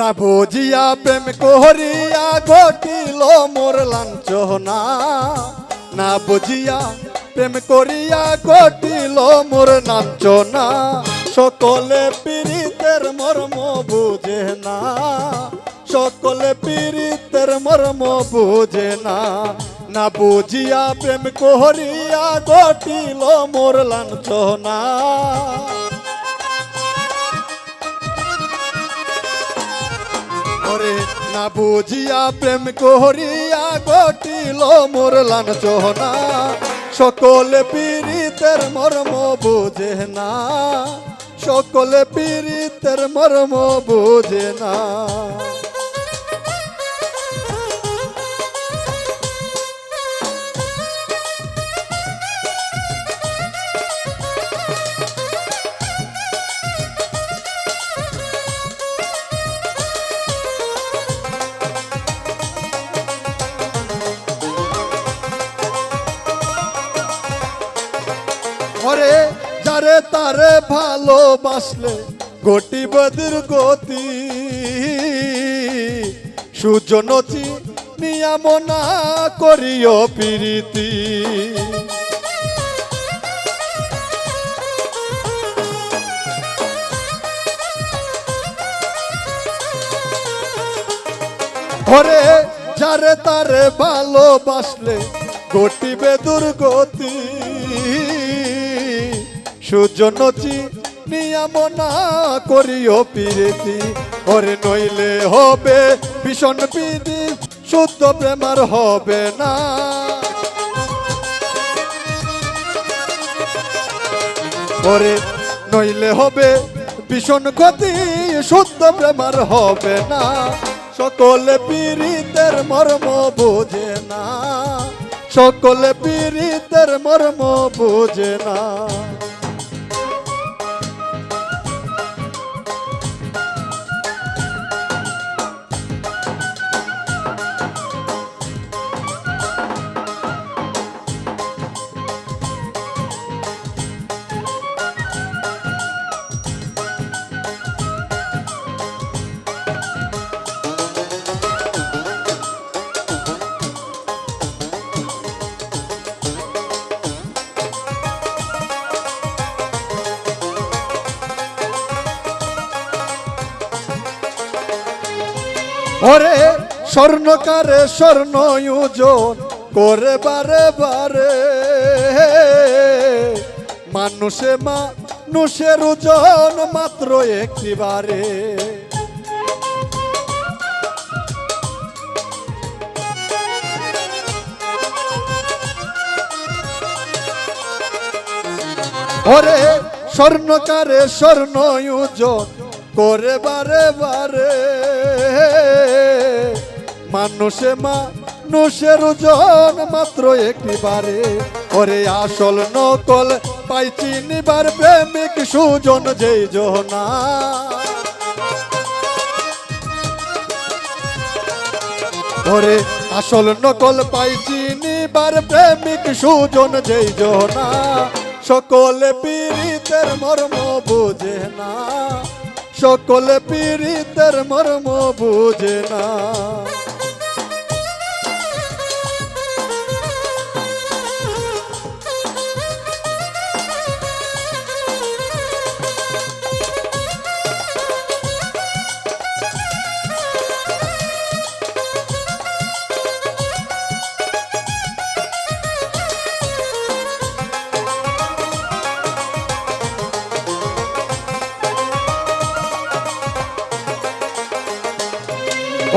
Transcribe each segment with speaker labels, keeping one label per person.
Speaker 1: না বুঝিয়া প্রেম করিয়া ঘটিল মোর লাঞ্ছনা। না বুঝিয়া প্রেম করিয়া ঘটিল মোর লাঞ্ছনা। সকলে পীড়িতের মর্ম বুঝে না। সকলে পীড়িতের মর্ম বুঝে না। না বুঝিয়া প্রেম করিয়া ঘটিল মোর লাঞ্ছনা। ওরে না বুঝিয়া প্রেম করিয়া ঘটিল মোর লাঞ্চনা সকলে পীড়িতের মর্ম বুঝে না। সকলে পীড়িতের মর্ম বুঝে না। ওরে যারে তারে ভালোবাসলে গটি বদির গতি। সূর্য নচি নিয়ামনা করিও প্রীতি। ওরে যারে তারে ভালোবাসলে গটিবে দুর্গতি। নচি নিয়ামনা করিও পিরেতি। ওরে নইলে হবে ভীষণ বিধি, শুদ্ধ প্রেমার হবে না। ওরে নইলে হবে ভীষণ ক্ষতি, শুদ্ধ প্রেমার হবে না। সকলে পীড়িতের মর্ম বোঝে না। সকলে পীড়িতের মর্ম বোঝে না। ওরে স্বর্ণকারে স্বর্ণ ওজন করে বারে বারে। মানুষে মা মানুষের ওজন মাত্র একটি বারে ওরে স্বর্ণকারে স্বর্ণ ওজন করে বারে বারে। মানুষে মানুষের ওজন মাত্র একটি বারে ওরে আসল নকল পাইছি নিবার প্রেমিক সুজন, যেই জনা ওরে আসল নকল পাইছি নিবার প্রেমিক সুজন, যেই জনা সকলে পীড়িতের মর্ম বুঝে না। সকলে পীড়িতের মর্ম বুঝে না।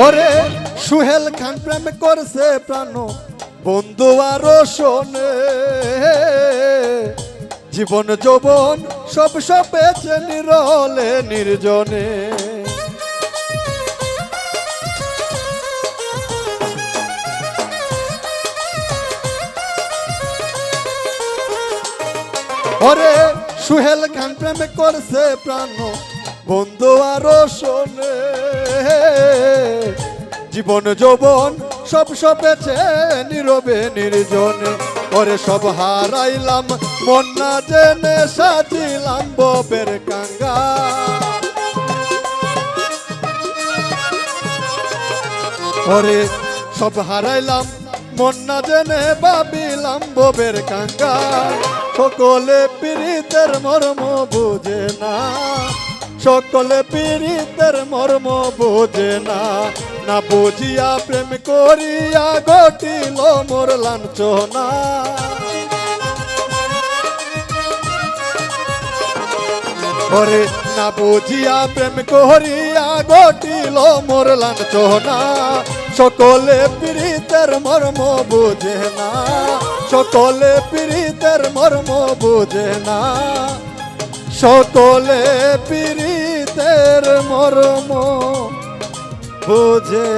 Speaker 1: ওরে সুহেল খান প্রেম করছে প্রাণ, বন্ধু আরও শোনে। জীবন যৌবন সব বেছে নিরলে নির্জনে। ওরে সুহেল খান প্রেম করছে প্রাণ, বন্ধু আরও শোনে। জীবন যৌবন সব সপেছে নীরবে নির্জনে। ওরে সব হারাইলাম, মন না জেনে সাজিলাম ববের কাঙ্গা। ওরে সব হারাইলাম, মন না জেনে ভাবিলাম ববের কাঙ্গা। সকলে পীড়িতের মর্ম বুঝে না, সকলে পীড়িতের মর্ম বোঝে না। না বুঝিয়া প্রেম করিয়া ঘটিল মোর লাঞ্ছনা। ওরে, না বুঝিয়া প্রেম করিয়া ঘটিল মোর লাঞ্ছনা। সকলে পীড়িতের মর্ম বুঝে না। সকলে পীড়িতের মর্ম বুঝে না। সকলে পীড়িতের মর্ম বুঝে